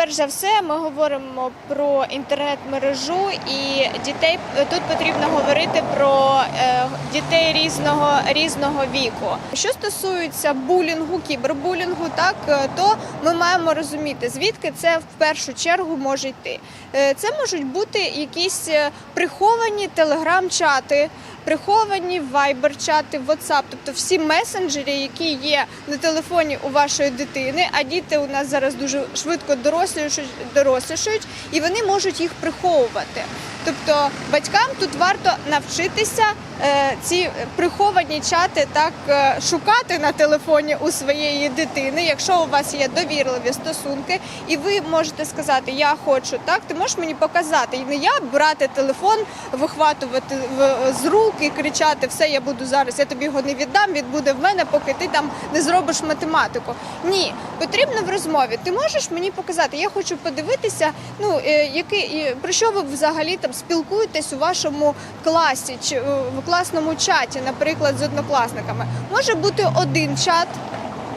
перш за все, ми говоримо про інтернет-мережу і дітей. Тут потрібно говорити про е, дітей різного різного віку. Що стосується булінгу, кібербулінгу, так е, то ми маємо розуміти, звідки це в першу чергу може йти. Е, Це можуть бути якісь приховані телеграм-чати, приховані вайбер-чати, WhatsApp, тобто всі месенджери, які є на телефоні у вашої дитини, а діти у нас зараз дуже швидко дорослішують, і вони можуть їх приховувати. Тобто батькам тут варто навчитися ці приховані чати так е, шукати на телефоні у своєї дитини, якщо у вас є довірливі стосунки, і ви можете сказати, я хочу так, ти можеш мені показати, і не я брати телефон, вихватувати з рук і кричати, все, я буду зараз, я тобі його не віддам, він буде в мене, поки ти там не зробиш математику. Ні, потрібно в розмові. Ти можеш мені показати, я хочу подивитися, ну е, який про що ви взагалі там спілкуєтесь у вашому класі чи е, в класному чаті, наприклад, з однокласниками. Може бути один чат.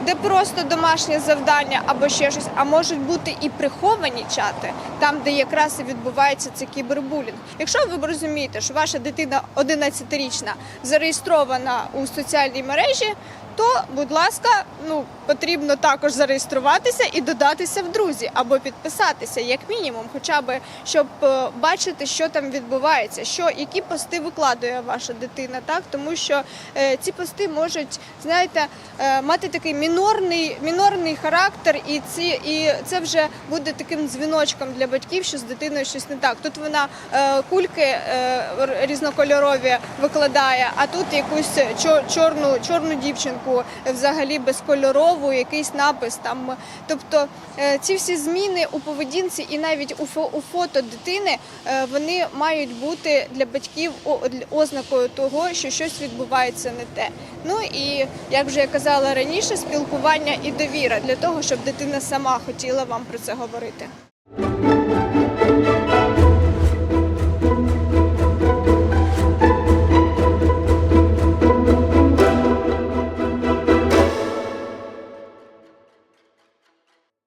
Де просто домашнє завдання або ще щось, а можуть бути і приховані чати, там, де якраз і відбувається цей кібербулінг. Якщо ви розумієте, що ваша дитина 11-річна зареєстрована у соціальній мережі, то, будь ласка, ну потрібно також зареєструватися і додатися в друзі або підписатися, як мінімум, хоча б щоб е, бачити, що там відбувається, що які пости викладує ваша дитина, так тому що е, ці пости можуть, знаєте, е, мати такий мінорний, мінорний характер, і ці і це вже буде таким дзвіночком для батьків, що з дитиною щось не так. Тут вона е, кульки е, різнокольорові викладає, а тут якусь чор- чорну, чорну дівчинку, взагалі безкольорову, якийсь напис там. Тобто е, ці всі зміни у поведінці і навіть у, фо- у фото дитини вони мають бути для батьків ознакою того, що щось відбувається не те. Ну і як вже я казала раніше, спілкування і довіра для того, щоб дитина сама хотіла вам про це говорити.